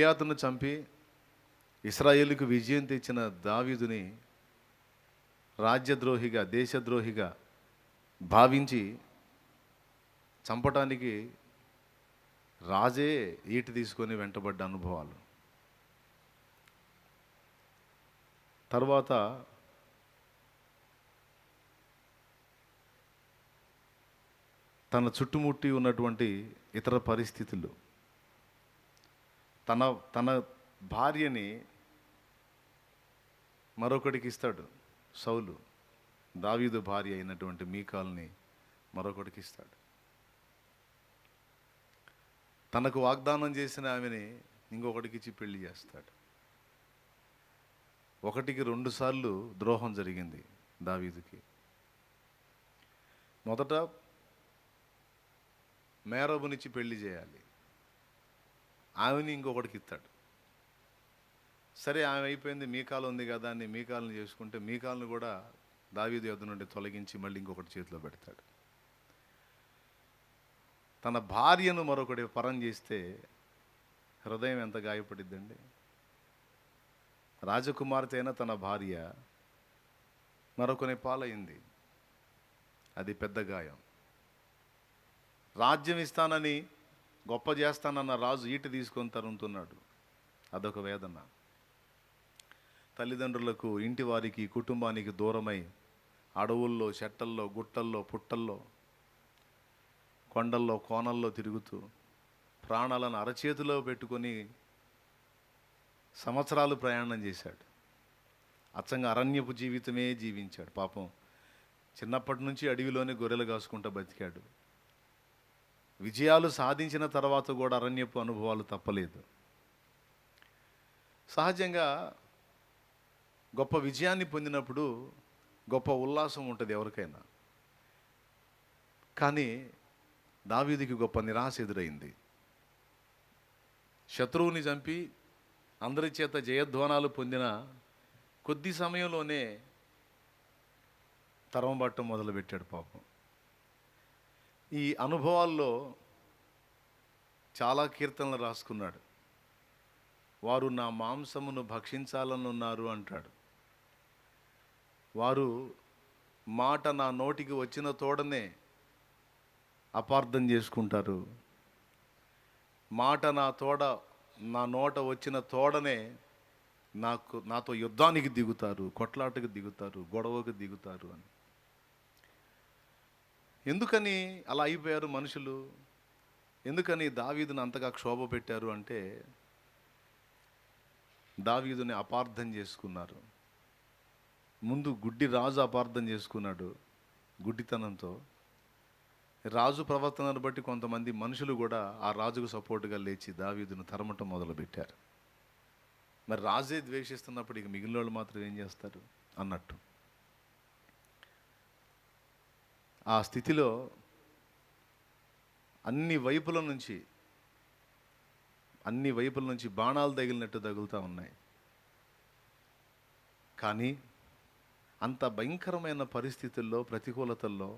గొలియాతును చంపి ఇస్రాయేలుకు విజయం తెచ్చిన దావీదుని రాజ్యద్రోహిగా దేశద్రోహిగా భావించి చంపటానికి రాజే ఈటి తీసుకొని వెంటబడ్డ అనుభవాలు. తర్వాత తన చుట్టుముట్టి ఉన్నటువంటి ఇతర పరిస్థితులు. తన తన భార్యని మరొకడికి ఇస్తాడు సౌలు. దావీదు భార్య అయినటువంటి మీకాల్ని మరొకడికి ఇస్తాడు. తనకు వాగ్దానం చేసిన ఆమెని ఇంకొకటికి ఇచ్చి పెళ్ళి చేస్తాడు. ఒకటికి రెండు సార్లు ద్రోహం జరిగింది దావీదుకి. మొదట మేరబునిచ్చి పెళ్ళి చేయాలి. ఆమెని ఇంకొకటికి ఇస్తాడు. సరే ఆమె అయిపోయింది మీ కాలం ఉంది కదా అని మీకాలను చేసుకుంటే మీకాలను కూడా దావీదు యొద్ద నుండి తొలగించి మళ్ళీ ఇంకొకటి చేతిలో పెడతాడు. తన భార్యను మరొకటి పరం చేస్తే హృదయం ఎంత గాయపడిద్దండి? రాజకుమార్తె అయిన తన భార్య మరొకని పాలైంది. అది పెద్ద గాయం. రాజ్యం ఇస్తానని గొప్ప చేస్తానన్న రాజు ఈటి తీసుకొని తరుముతున్నాడు. అదొక వేదన. తల్లిదండ్రులకు ఇంటి వారికి కుటుంబానికి దూరమై అడవుల్లో చెట్టల్లో గుట్టల్లో పుట్టల్లో కొండల్లో కోనల్లో తిరుగుతూ ప్రాణాలను అరచేతిలో పెట్టుకొని సంవత్సరాలు ప్రయాణం చేశాడు. అచ్చంగా అరణ్యపు జీవితమే జీవించాడు. పాపం చిన్నప్పటి నుంచి అడవిలోనే గొర్రెలు కాసుకుంటూ బతికాడు. విజయాలు సాధించిన తర్వాత కూడా అరణ్యపు అనుభవాలు తప్పలేదు. సహజంగా గొప్ప విజయాన్ని పొందినప్పుడు గొప్ప ఉల్లాసం ఉంటుంది ఎవరికైనా. కానీ దావీదికి గొప్ప నిరాశ ఎదురైంది. శత్రువుని చంపి అందరి చేత జయధ్వానాలు పొందిన కొద్ది సమయంలోనే తరం పట్టం మొదలుపెట్టాడు పాపం. ఈ అనుభవాల్లో చాలా కీర్తనలు రాసుకున్నాడు. వారు నా మాంసమును భక్షించాలనున్నారు అంటాడు. వారు మాట నా నోటికి వచ్చిన తోడనే అపార్థం చేసుకుంటారు. మాట నా తోడ నా నోట వచ్చిన తోడనే నాకు నాతో యుద్ధానికి దిగుతారు కొట్లాటకు దిగుతారు గొడవకు దిగుతారు అని. ఎందుకని అలా అయిపోయారు మనుషులు? ఎందుకని దావీదుని అంతగా క్షోభ పెట్టారు అంటే దావీదుని అపార్థం చేసుకున్నారు. ముందు గుడ్డి రాజు అపార్థం చేసుకున్నాడు గుడ్డితనంతో. రాజు ప్రవర్తనను బట్టి కొంతమంది మనుషులు కూడా ఆ రాజుకు సపోర్టుగా లేచి దావీదును తరమటం మొదలుపెట్టారు. మరి రాజే ద్వేషిస్తున్నప్పుడు ఇక మిగిలిన వాళ్ళు మాత్రం ఏం చేస్తారు? అన్నట్టు. ఆ స్థితిలో అన్ని వైపుల నుంచి అన్ని వైపుల నుంచి బాణాలు తగిలినట్టు తగులుతూ ఉన్నాయి. కానీ అంత భయంకరమైన పరిస్థితుల్లో ప్రతికూలతల్లో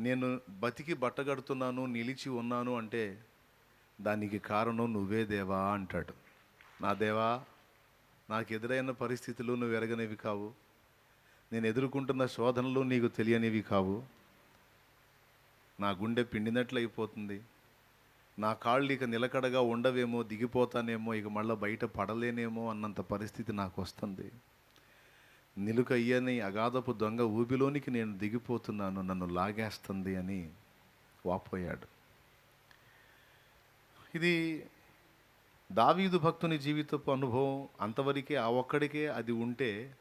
నేను బతికి బట్టగడుతున్నాను నిలిచి ఉన్నాను అంటే దానికి కారణం నువ్వే దేవా అంటాడు. నా దేవా నాకు ఎదురైన పరిస్థితులు నువ్వు ఎరగనివి కావు. నేను ఎదుర్కొంటున్న శోధనలు నీకు తెలియనివి కావు. నా గుండె పిండినట్లు అయిపోతుంది నా కాళ్ళు ఇక నిలకడగా ఉండవేమో దిగిపోతానేమో ఇక మళ్ళీ బయట పడలేనేమో అన్నంత పరిస్థితి నాకు వస్తుంది నిలుకయ్యని అగాధపు దొంగ ఊబిలోనికి నేను దిగిపోతున్నాను నన్ను లాగేస్తుంది అని వాపోయాడు. ఇది దావీదు భక్తుని జీవితపు అనుభవం. అంతవరకే ఆ ఒక్కడికే అది ఉంటే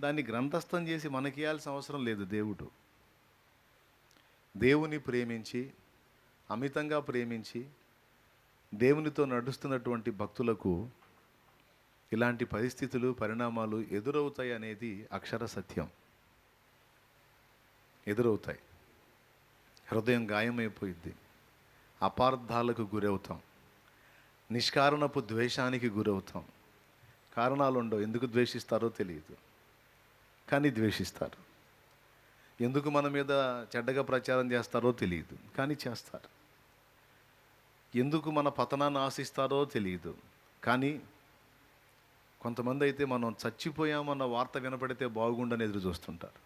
దాన్ని గ్రంథస్థం చేసి మనకి ఇవ్వాల్సిన అవసరం లేదు దేవుడు. దేవుని ప్రేమించి అమితంగా ప్రేమించి దేవునితో నడుస్తున్నటువంటి భక్తులకు ఇలాంటి పరిస్థితులు పరిణామాలు ఎదురవుతాయి అనేది అక్షర సత్యం. ఎదురవుతాయి. హృదయం గాయమైపోయింది అపార్థాలకు గురవుతాం. నిష్కారణపు ద్వేషానికి గురవుతాం. కారణాలు ఉండవు ఎందుకు ద్వేషిస్తారో తెలియదు. కానీ ద్వేషిస్తారు. ఎందుకు మన మీద చెడ్డగా ప్రచారం చేస్తారో తెలియదు కానీ చేస్తారు. ఎందుకు మన పతనాన్ని ఆశిస్తారో తెలియదు కానీ కొంతమంది అయితే మనం చచ్చిపోయామన్న వార్త వినపడితే బాగుండని ఎదురు చూస్తుంటారు.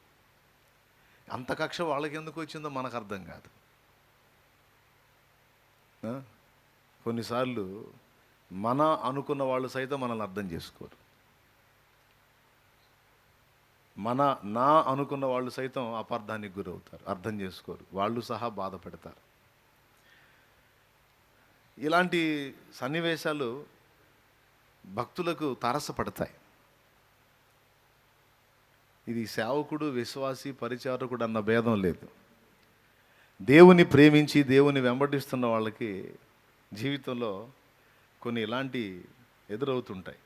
అంత కక్ష వాళ్ళకి ఎందుకు వచ్చిందో మనకు అర్థం కాదు. కొన్నిసార్లు మన అనుకున్న వాళ్ళు సైతం మనల్ని అర్థం చేసుకోరు. మన నా అనుకున్న వాళ్ళు సైతం అపార్థానికి గురవుతారు అర్థం చేసుకోరు. వాళ్ళు సహా బాధపడతారు. ఇలాంటి సన్నివేశాలు భక్తులకు తారసపడతాయి. ఇది సేవకుడు విశ్వాసి పరిచారకుడు అన్న భేదం లేదు. దేవుని ప్రేమించి దేవుని వెంబడిస్తున్న వాళ్ళకి జీవితంలో కొన్ని ఇలాంటి ఎదురవుతుంటాయి.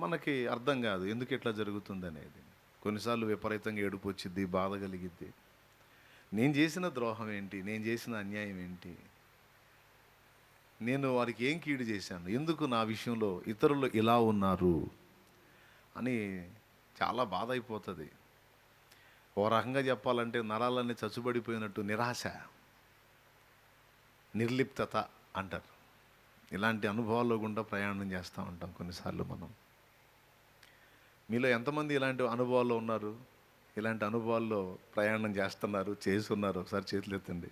మనకి అర్థం కాదు ఎందుకు ఇట్లా జరుగుతుంది అనేది కొన్నిసార్లు విపరీతంగా ఏడుపు వచ్చిద్ది బాధ కలిగిద్ది. నేను చేసిన ద్రోహం ఏంటి? నేను చేసిన అన్యాయం ఏంటి? నేను వారికి ఏం కీడు చేశాను? ఎందుకు నా విషయంలో ఇతరులు ఇలా ఉన్నారు? అని చాలా బాధ అయిపోతుంది. ఓ రకంగా చెప్పాలంటే నరాలన్నీ చచ్చుబడిపోయినట్టు నిరాశ నిర్లిప్తత అంటారు. ఇలాంటి అనుభవాల్లో గుండా ప్రయాణం చేస్తూ ఉంటాం కొన్నిసార్లు మనం. మీలో ఎంతమంది ఇలాంటి అనుభవాల్లో ఉన్నారు? ఇలాంటి అనుభవాల్లో ప్రయాణం చేస్తున్నారు చేస్తున్నారు ఒకసారి చేతులు ఎత్తండి.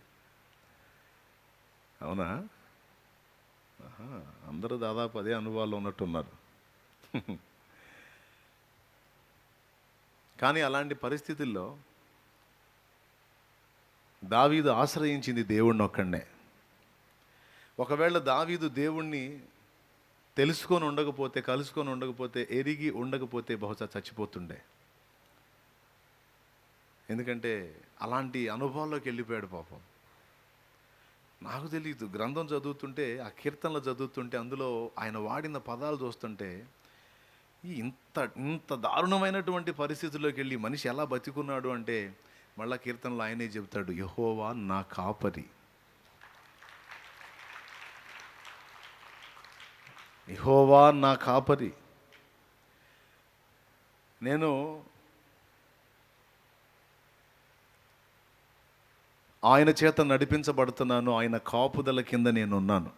అవునా? అందరూ దాదాపు అదే అనుభవాల్లో ఉన్నట్టున్నారు. కానీ అలాంటి పరిస్థితుల్లో దావీదు ఆశ్రయించింది దేవుణ్ణి ఒక్కడనే. ఒకవేళ దావీదు దేవుణ్ణి తెలుసుకొని ఉండకపోతే కలుసుకొని ఉండకపోతే ఎరిగి ఉండకపోతే బహుశా చచ్చిపోతుండే. ఎందుకంటే అలాంటి అనుభవాల్లోకి వెళ్ళిపోయాడు పాపం. నాకు తెలియదు గ్రంథం చదువుతుంటే ఆ కీర్తనలు చదువుతుంటే అందులో ఆయన వాడిన పదాలు చూస్తుంటే ఈ ఇంత ఇంత దారుణమైనటువంటి పరిస్థితుల్లోకి వెళ్ళి మనిషి ఎలా బతికున్నాడు అంటే మళ్ళా కీర్తనలు ఆయనే చెబుతాడు యహోవా నా కాపరి. యహోవా నా కాపరి. నేను ఆయన చేత నడిపించబడుతున్నాను ఆయన కాపుదల కింద నేనున్నాను.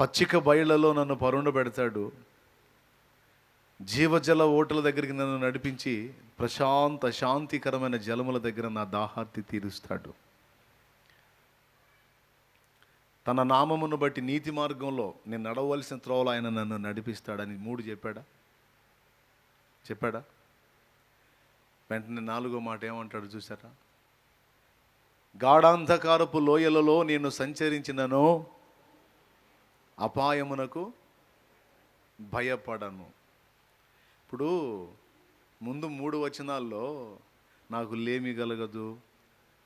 పచ్చిక బయళ్ళలో నన్ను పరుండ పెడతాడు. జీవజల ఓటల దగ్గరికి నన్ను నడిపించి ప్రశాంత శాంతికరమైన జలముల దగ్గర నా దాహార్తి తీరుస్తాడు. తన నామమును బట్టి నీతి మార్గంలో నేను నడవలసిన త్రోవలో ఆయన నన్ను నడిపిస్తాడని మూడు చెప్పాడా? చెప్పాడా? వెంటనే నాలుగో మాట ఏమంటాడు చూసారా గాఢాంధకారపు లోయలలో నేను సంచరించినను అపాయమునకు భయపడను. ఇప్పుడు ముందు మూడు వచనాల్లో నాకు లేమి కలగదు.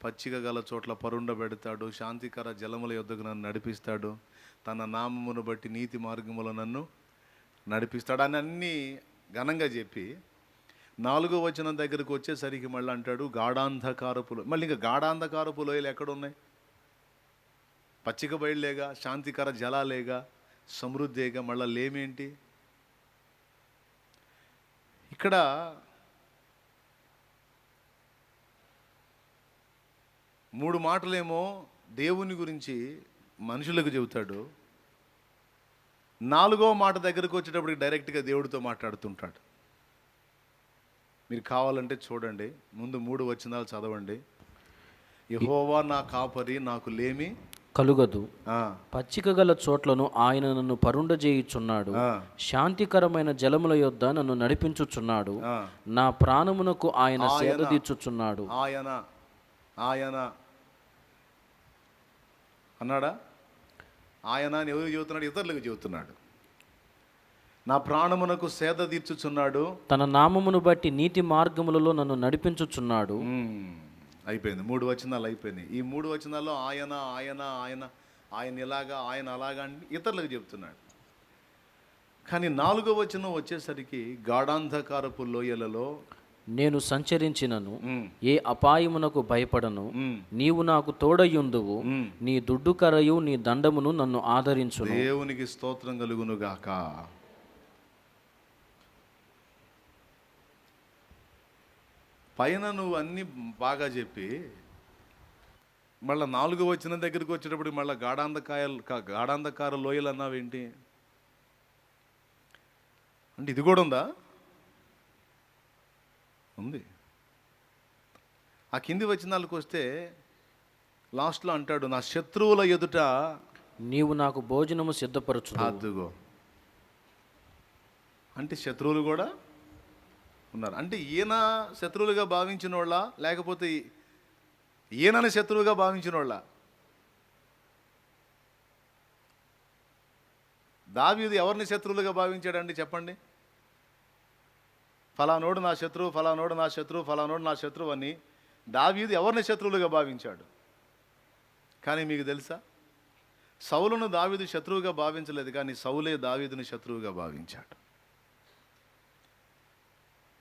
పచ్చిక గల చోట్ల పరుండబెడతాడు శాంతికర జలముల యొద్దకు నన్ను నడిపిస్తాడు తన నామమును బట్టి నీతి మార్గములో నన్ను నడిపిస్తాడు అని అన్నీ ఘనంగా చెప్పి నాలుగో వచనం దగ్గరకు వచ్చేసరికి మళ్ళీ అంటాడు గాఢాంధకారపులు. మళ్ళీ ఇంకా గాఢాంధకారపు లోయలు ఎక్కడున్నాయి? పచ్చిక బయలులేగా శాంతికర జలాలేగా సమృద్ధిగా మళ్ళీ లేమేంటి? ఇక్కడ మూడు మాటలేమో దేవుని గురించి మనుషులకు చెబుతాడు. నాలుగో మాట దగ్గరకు వచ్చేటప్పటికి డైరెక్ట్గా దేవుడితో మాట్లాడుతుంటాడు. మీరు కావాలంటే చూడండి ముందు మూడు వచనాలు చదవండి. యహోవా నా కాపరి నాకు లేమి కలుగదు. పచ్చిక గల చోట్లను ఆయన నన్ను పరుండజేయుచున్నాడు. శాంతికరమైన జలముల యొద్ద నన్ను నడిపించుచున్నాడు. నా ప్రాణమునకు ఆయన సేద ఆయన. తీర్చుచున్నాడు. ఆయన. ఆయన. అన్నాడా? ఆయన అని ఎవరు చెబుతున్నాడు ఇతరులకు చెబుతున్నాడు నా ప్రాణమునకు సేద తీర్చుచున్నాడు. తన నామమును బట్టి నీతి మార్గములలో నన్ను నడిపించుచున్నాడు. అయిపోయింది. మూడు వచనాలు అయిపోయినాయి. ఈ మూడు వచనాల్లో ఆయన ఆయన ఆయన ఆయన ఇలాగా ఆయన అలాగా అని ఇతరులకు చెప్తున్నాడు. కానీ నాలుగో వచనం వచ్చేసరికి గాఢాంధకారపు లోయలలో నేను సంచరించినను. ఏ అపాయమునకు భయపడను. నీవు నాకు తోడయుందువు మ్మ్. నీ దుడ్డు కరయు నీ దండమును నన్ను ఆదరించును. దేవునికి స్తోత్రం కలుగును గాక పైన నువ్వు అన్ని బాగా చెప్పి మళ్ళీ నాలుగు వచ్చిన దగ్గరికి వచ్చేటప్పుడు మళ్ళీ గాఢాంధకాయలు గాఢాంధకార లోయలు అన్నావేంటి? అంటే ఇది కూడా ఉందా? ఉంది. ఆ కింది వచనాలకు వస్తే లాస్ట్లో అంటాడు నా శత్రువుల ఎదుట నీవు నాకు భోజనము సిద్ధపరచు అదుగో. అంటే శత్రువులు కూడా ఉన్నారు. అంటే ఈయన శత్రువులుగా భావించిన వాళ్ళ లేకపోతే ఈయనని శత్రువుగా భావించిన వాళ్ళ దావీదు ఎవరిని శత్రువులుగా భావించాడండి చెప్పండి. ఫలానోడు నా శత్రువు ఫలానోడు నా శత్రువు ఫలానోడు నా శత్రువు అని దావీదు ఎవరిని శత్రువులుగా భావించాడు? కానీ మీకు తెలుసా? సౌలును దావీదు శత్రువుగా భావించలేదు కానీ సౌలే దావీదుని శత్రువుగా భావించాడు.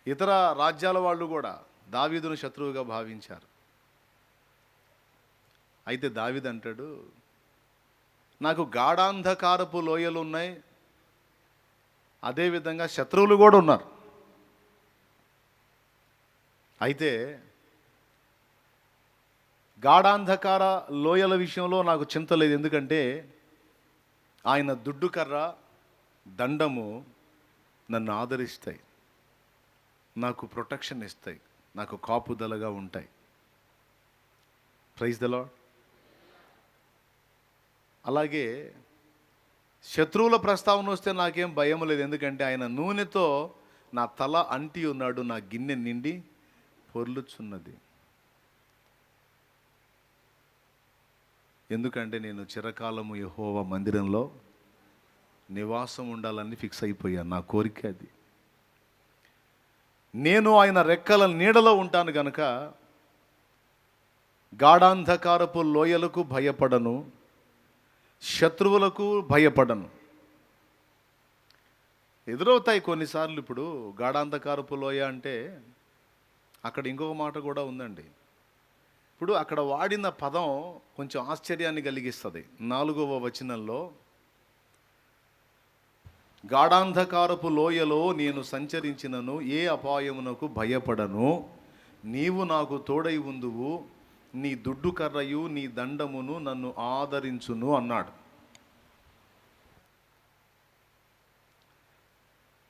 ఇతర రాజ్యాల వాళ్ళు కూడా దావీదును శత్రువుగా భావించారు. అయితే దావీదు అంటాడు నాకు గాఢాంధకారపు లోయలు ఉన్నాయి అదేవిధంగా శత్రువులు కూడా ఉన్నారు. అయితే గాఢాంధకార లోయల విషయంలో నాకు చింత లేదు. ఎందుకంటే ఆయన దుడ్డు కర్ర దండము నన్ను ఆదరిస్తాయి. నాకు ప్రొటెక్షన్ ఇస్తాయి. నాకు కాపుదలగా ఉంటాయి. ప్రైజ్ ద లాడ్ అలాగే శత్రువుల ప్రస్తావన వస్తే నాకేం భయం లేదు. ఎందుకంటే ఆయన నూనెతో నా తల అంటి ఉన్నాడు నా గిన్నె నిండి పొర్లుచున్నది. ఎందుకంటే నేను చిరకాలము యహోవ మందిరంలో నివాసం ఉండాలని ఫిక్స్ అయిపోయాను. నా కోరిక అది. నేను ఆయన రెక్కల నీడలో ఉంటాను గనక గాఢాంధకారపు లోయలకు భయపడను శత్రువులకు భయపడను. ఎదురవుతాయి కొన్నిసార్లు ఇప్పుడు గాఢాంధకారపు లోయ అంటే అక్కడ ఇంకొక మాట కూడా ఉందండి. ఇప్పుడు అక్కడ వాడిన పదం కొంచెం ఆశ్చర్యాన్ని కలిగిస్తుంది. నాలుగవ వచనంలో గాఢాంధకారపు లోయలో నేను సంచరించినను ఏ అపాయమునకు భయపడను? నీవు నాకు తోడై ఉందువు నీ దుడ్డు కర్రయు నీ దండమును నన్ను ఆదరించును అన్నాడు.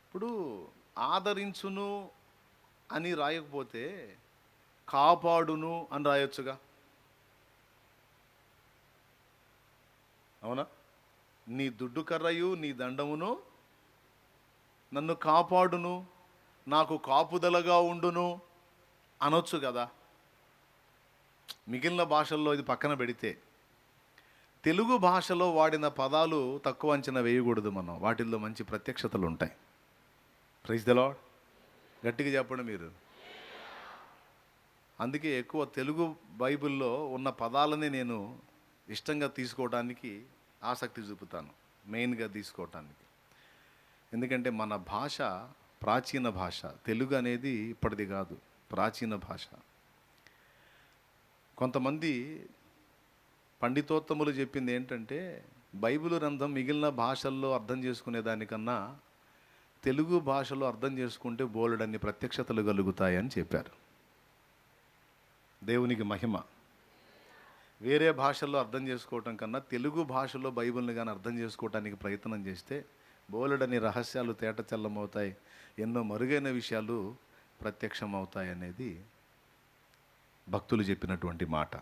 ఇప్పుడు ఆదరించును అని రాయకపోతే కాపాడును అని రాయొచ్చుగా. అవునా? నీ దుడ్డు కర్రయు నీ దండమును నన్ను కాపాడును నాకు కాపుదలగా ఉండును అనొచ్చు కదా. మిగిలిన భాషల్లో ఇది పక్కన పెడితే తెలుగు భాషలో వాడిన పదాలు తక్కువ అంచనా వేయకూడదు మనం. వాటిల్లో మంచి ప్రత్యక్షతలు ఉంటాయి ప్రైజ్ ద లాడ్ గట్టిగా చెప్పండి మీరు. అందుకే ఎక్కువ తెలుగు బైబిల్లో ఉన్న పదాలని నేను ఇష్టంగా తీసుకోవడానికి ఆసక్తి చూపుతాను మెయిన్గా తీసుకోవటానికి. ఎందుకంటే మన భాష ప్రాచీన భాష తెలుగు అనేది ఇప్పటిది కాదు ప్రాచీన భాష. కొంతమంది పండితోత్తములు చెప్పింది ఏంటంటే బైబిల్ గ్రంథం మిగిలిన భాషల్లో అర్థం చేసుకునే దానికన్నా తెలుగు భాషలో అర్థం చేసుకుంటే బోలెడన్ని ప్రత్యక్షతలు కలుగుతాయని చెప్పారు. దేవునికి మహిమ. వేరే భాషల్లో అర్థం చేసుకోవటం కన్నా తెలుగు భాషలో బైబిల్ని కానీ అర్థం చేసుకోవటానికి ప్రయత్నం చేస్తే బోలెడని రహస్యాలు తేటచల్లమవుతాయి ఎన్నో మరుగైన విషయాలు ప్రత్యక్షం అవుతాయి అనేది భక్తులు చెప్పినటువంటి మాట.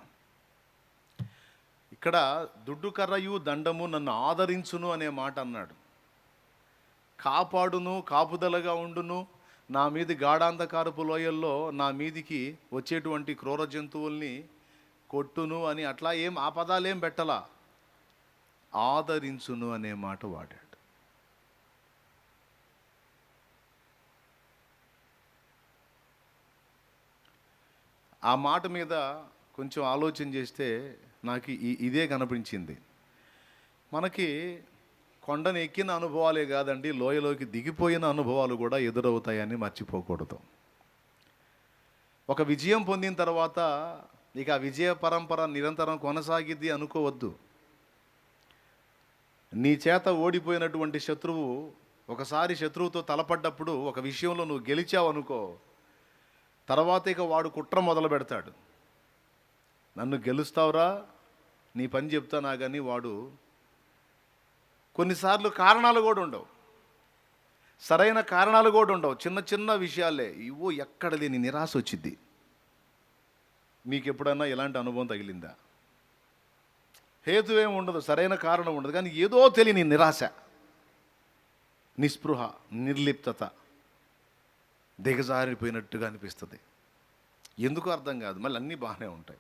ఇక్కడ దుడ్డు కర్రయు దండము నన్ను ఆదరించును అనే మాట అన్నాడు. కాపాడును కాపుదలగా ఉండును. నా మీది గాఢాంధకారపు లోయల్లో నా మీదికి వచ్చేటువంటి క్రూర జంతువుల్ని కొట్టును అని అట్లా ఏం ఆ పదాలేం పెట్టలా? ఆదరించును అనే మాట వాడాడు. ఆ మాట మీద కొంచెం ఆలోచన చేస్తే నాకు ఈ ఇదే కనిపించింది. మనకి కొండను ఎక్కిన అనుభవాలే కాదండి లోయలోకి దిగిపోయిన అనుభవాలు కూడా ఎదురవుతాయని మర్చిపోకూడదు. ఒక విజయం పొందిన తర్వాత ఇక ఆ విజయ పరంపర నిరంతరం కొనసాగిద్ది అనుకోవద్దు. నీ చేత ఓడిపోయినటువంటి శత్రువు ఒకసారి శత్రువుతో తలపడ్డప్పుడు ఒక విషయంలో నువ్వు గెలిచావు అనుకో తర్వాత ఇక వాడు కుట్ర మొదలు పెడతాడు. నన్ను గెలుస్తావురా నీ పని చెప్తానా కానీ వాడు కొన్నిసార్లు కారణాలు కూడా ఉండవు. సరైన కారణాలు కూడా ఉండవు. చిన్న చిన్న విషయాలే. ఇవో ఎక్కడ లేని నిరాశ వచ్చింది మీకు ఎప్పుడన్నా ఎలాంటి అనుభవం తగిలిందా? హేతువేం ఉండదు. సరైన కారణం ఉండదు. కానీ ఏదో తెలియని నిరాశ నిస్పృహ నిర్లిప్తత దిగజారిపోయినట్టుగా అనిపిస్తుంది. ఎందుకు అర్థం కాదు. మళ్ళీ అన్నీ బాగానే ఉంటాయి.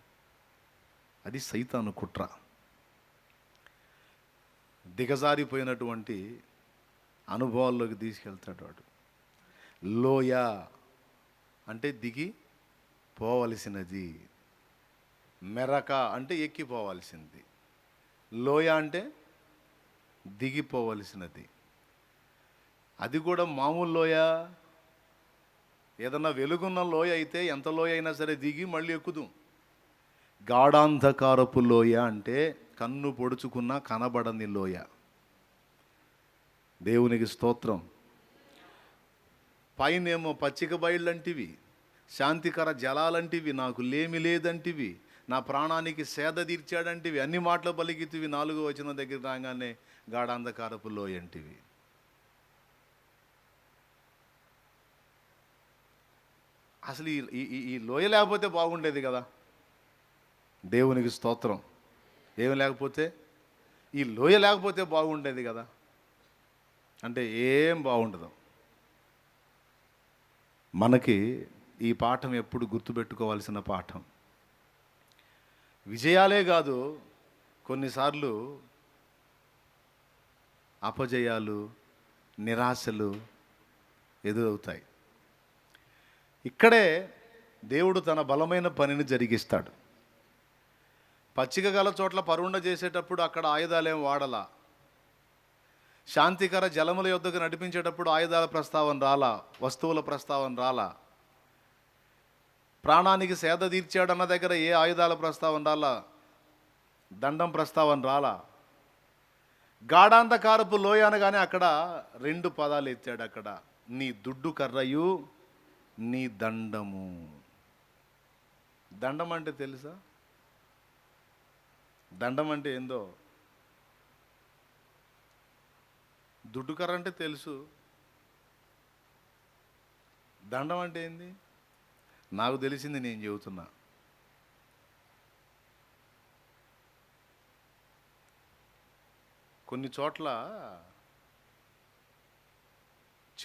అది సైతాను కుట్ర. దిగజారిపోయినటువంటి అనుభవాల్లోకి తీసుకెళ్తాడు వాడు. లోయ అంటే దిగి పోవలసినది మెరక అంటే ఎక్కిపోవాల్సింది. లోయ అంటే దిగిపోవలసినది. అది కూడా మామూలు లోయ. ఏదన్నా వెలుగున్న లోయ అయితే ఎంత లోయ అయినా సరే దిగి మళ్ళీ ఎక్కుదు. గాఢాంధకారపు లోయ అంటే కన్ను పొడుచుకున్న కనబడని లోయ. దేవునికి స్తోత్రం. పైనేమో పచ్చిక బయళ్ళంటివి శాంతికర జలాలంటివి నాకు లేమి లేదంటివి నా ప్రాణానికి సేద తీర్చాడంటివి అన్ని మాటలు పలికితివి నాలుగో వచ్చిన దగ్గర రాగానే గాఢాంధకారపు లోయంటివి. అసలు ఈ ఈ- ఈ- ఈ లోయ లేకపోతే బాగుండేది కదా? దేవునికి స్తోత్రం. ఏమి లేకపోతే? ఈ లోయ లేకపోతే బాగుండేది కదా. అంటే ఏం బాగుండదు. మనకి ఈ పాఠం ఎప్పుడు గుర్తుపెట్టుకోవాల్సిన పాఠం. విజయాలే కాదు కొన్నిసార్లు అపజయాలు నిరాశలు ఎదురవుతాయి. ఇక్కడే దేవుడు తన బలమైన పనిని జరిగిస్తాడు. పచ్చిక గల చోట్ల పరుండ చేసేటప్పుడు అక్కడ ఆయుధాలేం వాడలా. శాంతికర జలముల యొద్దకు నడిపించేటప్పుడు ఆయుధాల ప్రస్తావన రాలా వస్తువుల ప్రస్తావన రాలా. ప్రాణానికి సేద తీర్చాడన్న దగ్గర ఏ ఆయుధాల ప్రస్తావన రాలా? దండం ప్రస్తావన రాలా. గాఢాంధకారపు లోయ అనగానే అక్కడ రెండు పదాలు ఎత్తాడు అక్కడ. నీ దుడ్డు కర్రయు నీ దండము. దండం అంటే తెలుసా? దండం అంటే ఏందో? దుడ్డు కర్ర అంటే తెలుసు. దండం అంటే ఏంది? నాకు తెలిసింది నేను చెబుతున్నా. కొన్ని చోట్ల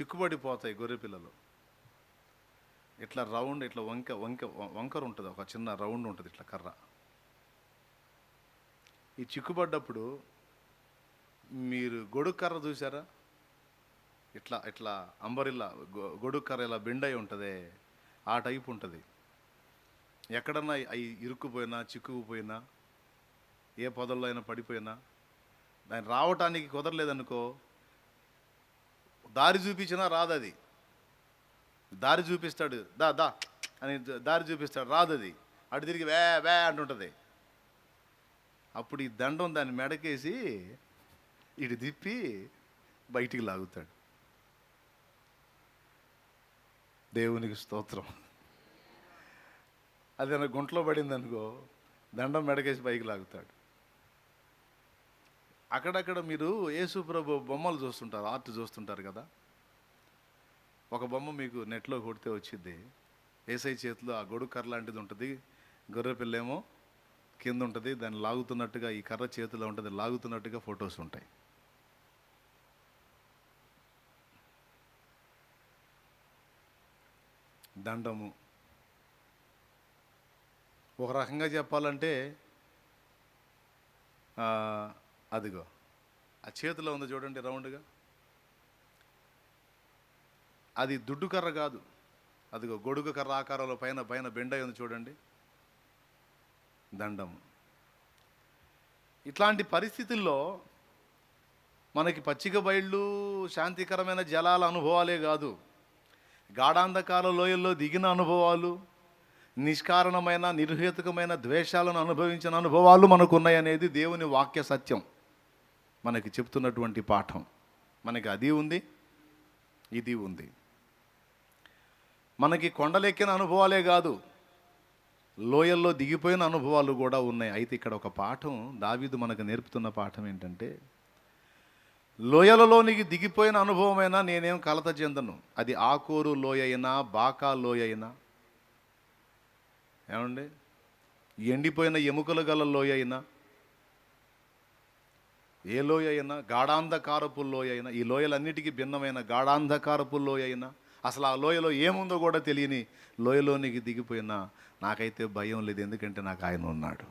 చిక్కుబడిపోతాయి గొర్రె పిల్లలు. ఇట్లా రౌండ్ ఇట్లా వంక వంక వంకర ఉంటుంది. ఒక చిన్న రౌండ్ ఉంటుంది ఇట్లా కర్ర. ఈ చిక్కుబడ్డప్పుడు మీరు గొడుగు కర్ర చూసారా ఇట్లా ఇట్లా అంబరిల్లా గొ- గొడుగు కర్ర ఇలా బెండ్ అయి ఉంటుంది ఆ టైప్ ఉంటుంది. ఎక్కడన్నా అవి ఇరుక్కుపోయినా చిక్కుకుపోయినా ఏ పొదల్లో అయినా పడిపోయినా దాన్ని రావటానికి కుదరలేదనుకో దారి చూపించినా రాదు అది దారి చూపిస్తాడు దా దా అని దారి చూపిస్తాడు రాదు అది అటు తిరిగి వే వే అంటుంటుంది. అప్పుడు ఈ దండం దాన్ని మెడకేసి ఇటు తిప్పి బయటికి లాగుతాడు. దేవునికి స్తోత్రం. అది నా గుంట్లో పడింది అనుకో దండం మెడకేసి పైకి లాగుతాడు. అక్కడక్కడ మీరు యేసు ప్రభు బొమ్మలు చూస్తుంటారు ఆర్ట్ చూస్తుంటారు కదా. ఒక బొమ్మ మీకు నెట్లో కొడితే వచ్చింది ఏసై చేతిలో ఆ గొడుగు కర్ర లాంటిది ఉంటుంది. గొర్రె పిల్లేమో కింద ఉంటుంది దాన్ని లాగుతున్నట్టుగా ఈ కర్ర చేతిలో ఉంటుంది లాగుతున్నట్టుగా ఫొటోస్ ఉంటాయి. దండము. ఒక రకంగా చెప్పాలంటే అదిగో. ఆ చేతిలో ఉంది చూడండి రౌండ్గా. అది దుడ్డు కర్ర కాదు. అదిగో గొడుగు కర్ర ఆకారంలో పైన పైన బెండ ఉంది చూడండి. దండము ఇట్లాంటి పరిస్థితుల్లో మనకి పచ్చిక బయళ్ళు శాంతికరమైన జలాల అనుభవాలే కాదు. గాఢాంధకాల లోయల్లో దిగిన అనుభవాలు నిష్కారణమైన నిర్హేతుకమైన ద్వేషాలను అనుభవించిన అనుభవాలు మనకు ఉన్నాయనేది దేవుని వాక్య సత్యం. మనకి చెప్తున్నటువంటి పాఠం. మనకి అది ఉంది ఇది ఉంది. మనకి కొండలెక్కిన అనుభవాలే కాదు. లోయల్లో దిగిపోయిన అనుభవాలు కూడా ఉన్నాయి. అయితే ఇక్కడ ఒక పాఠం దావీదు మనకు నేర్పుతున్న పాఠం ఏంటంటే లోయలలోనికి దిగిపోయిన అనుభవమైనా నేనేం కలత చెందను. అది ఆకూరు లోయ అయినా బాకా లోయ అయినా ఏమండి? ఎండిపోయిన ఎముకలు గల లోయ అయినా ఏ లోయ అయినా గాఢాంధకారపు లోయ అయినా ఈ లోయలన్నిటికీ భిన్నమైన గాఢాంధకారపు లోయ అయినా అసలు ఆ లోయలో ఏముందో కూడా తెలియని లోయలోనికి దిగిపోయినా నాకైతే భయం లేదు ఎందుకంటే నాకు ఆయన ఉన్నాడు.